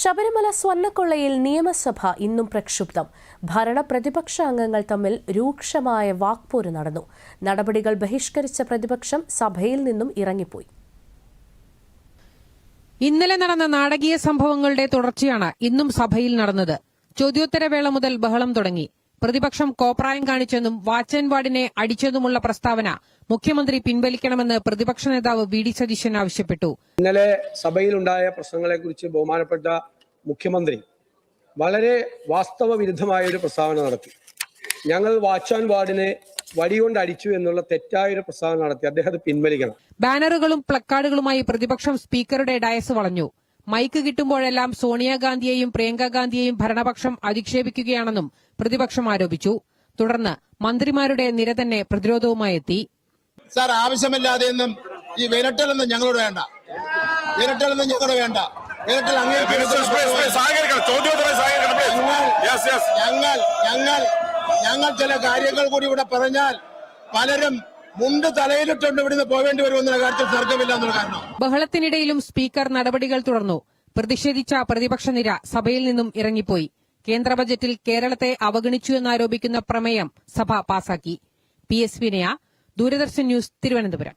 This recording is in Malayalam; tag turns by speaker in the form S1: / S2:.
S1: ശബരിമല സ്വർണക്കൊള്ളയിൽ നിയമസഭ ഇന്നും പ്രക്ഷുബ്ധം. ഭരണ പ്രതിപക്ഷ അംഗങ്ങൾ തമ്മിൽ രൂക്ഷമായ വാക്പോര് നടന്നു. നടപടികൾ ബഹിഷ്കരിച്ച പ്രതിപക്ഷം സഭയിൽ നിന്നും ഇറങ്ങിപ്പോയി.
S2: ഇന്നലെ നടന്ന നാടകീയ സംഭവങ്ങളുടെ തുടർച്ചയാണ് ഇന്നും സഭയിൽ നടന്നത്. ചോദ്യോത്തരവേള മുതൽ ബഹളം തുടങ്ങി. പ്രതിപക്ഷം കോപ്രായം കാണിച്ചെന്നും വാച്ച് ആൻഡ് വാർഡിനെ അടിച്ചെന്നുമുള്ള പ്രസ്താവന മുഖ്യമന്ത്രി പിൻവലിക്കണമെന്ന് പ്രതിപക്ഷ നേതാവ് വി ഡി സതീശൻ ആവശ്യപ്പെട്ടു.
S3: ഇന്നലെ സഭയിലുണ്ടായ പ്രശ്നങ്ങളെക്കുറിച്ച് ബഹുമാനപ്പെട്ട മുഖ്യമന്ത്രി വളരെ വാസ്തവ വിരുദ്ധമായ ഒരു പ്രസ്താവന നടത്തി. ഞങ്ങൾ വാച്ച് ആൻഡ് വാർഡിനെ വടികൊണ്ട് അടിച്ചു എന്നുള്ള തെറ്റായ ഒരു പ്രസ്താവന നടത്തി. അദ്ദേഹം പിൻവലിക്കണം.
S2: ബാനറുകളും പ്ലക്കാർഡുകളുമായി പ്രതിപക്ഷം സ്പീക്കറുടെ ഡയസ് വളഞ്ഞു. മൈക്ക് കിട്ടുമ്പോഴെല്ലാം സോണിയാഗാന്ധിയെയും പ്രിയങ്കാഗാന്ധിയെയും ഭരണപക്ഷം അധിക്ഷേപിക്കുകയാണെന്നും പ്രതിപക്ഷം ആരോപിച്ചു. തുടർന്ന് മന്ത്രിമാരുടെ നിര തന്നെ പ്രതിരോധവുമായി എത്തി
S4: സാർ ആവശ്യമില്ലാതെ ഒന്നും ഈ വിരട്ടലൊന്നും ഞങ്ങളോട് വേണ്ട. വിരട്ടലൊന്നും ഞങ്ങളോട് വേണ്ട. വിരട്ടൽ. ഞങ്ങൾ ഞങ്ങൾ ഞങ്ങൾ ചില കാര്യങ്ങൾ കൂടി ഇവിടെ പറഞ്ഞാൽ പലരും മുണ്ട് തലയിലിട്ടുണ്ട് ഇവിടുന്ന് പോവേണ്ടി വരുമെന്നുള്ള കാര്യത്തിൽ തർക്കമില്ല എന്നുള്ള കാരണം.
S2: ബഹളത്തിനിടയിലും സ്പീക്കർ നടപടികൾ തുടർന്നു. പ്രതിഷേധിച്ച പ്രതിപക്ഷ നിര സഭയിൽ നിന്നും ഇറങ്ങിപ്പോയി. കേന്ദ്ര ബജറ്റിൽ കേരളത്തെ അവഗണിച്ചു എന്നാരോപിക്കുന്ന പ്രമേയം സഭ പാസാക്കി. പി എസ് വിനയ ദൂരദർശൻ ന്യൂസ് തിരുവനന്തപുരം.